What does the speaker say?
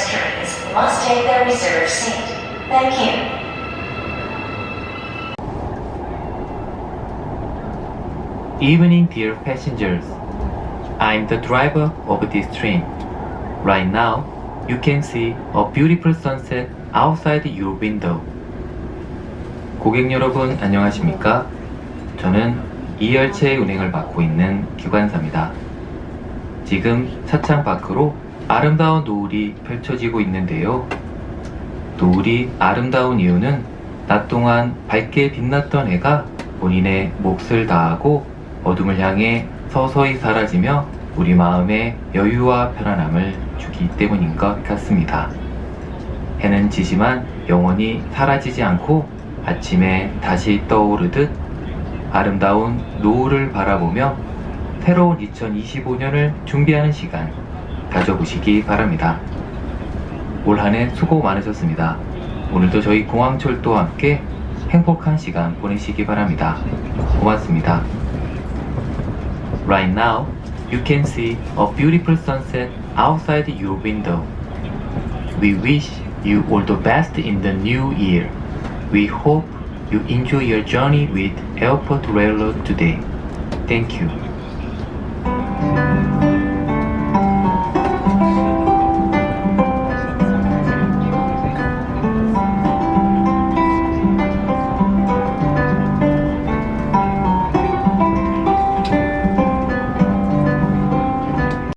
registrants must take their reserved seat. Thank you. Evening dear passengers. I'm the driver of this train. Right now, you can see a beautiful sunset outside your window. 고객 여러분 안녕하십니까? 저는 이 열차의 운행을 맡고 있는 기관사입니다. 지금 차창 밖으로 아름다운 노을이 펼쳐지고 있는데요. 노을이 아름다운 이유는 낮 동안 밝게 빛났던 해가 본인의 몫을 다하고 어둠을 향해 서서히 사라지며 우리 마음에 여유와 편안함을 주기 때문인 것 같습니다. 해는 지지만 영원히 사라지지 않고 아침에 다시 떠오르듯 아름다운 노을을 바라보며 새로운 2025년을 준비하는 시간 가져보시기 바랍니다. 올 한 해 수고 많으셨습니다. 오늘도 저희 공항철도와 함께 행복한 시간 보내시기 바랍니다. 고맙습니다. Right now, you can see a beautiful sunset outside your window. We wish you all the best in the new year. We hope you enjoy your journey with Airport Railroad today. Thank you.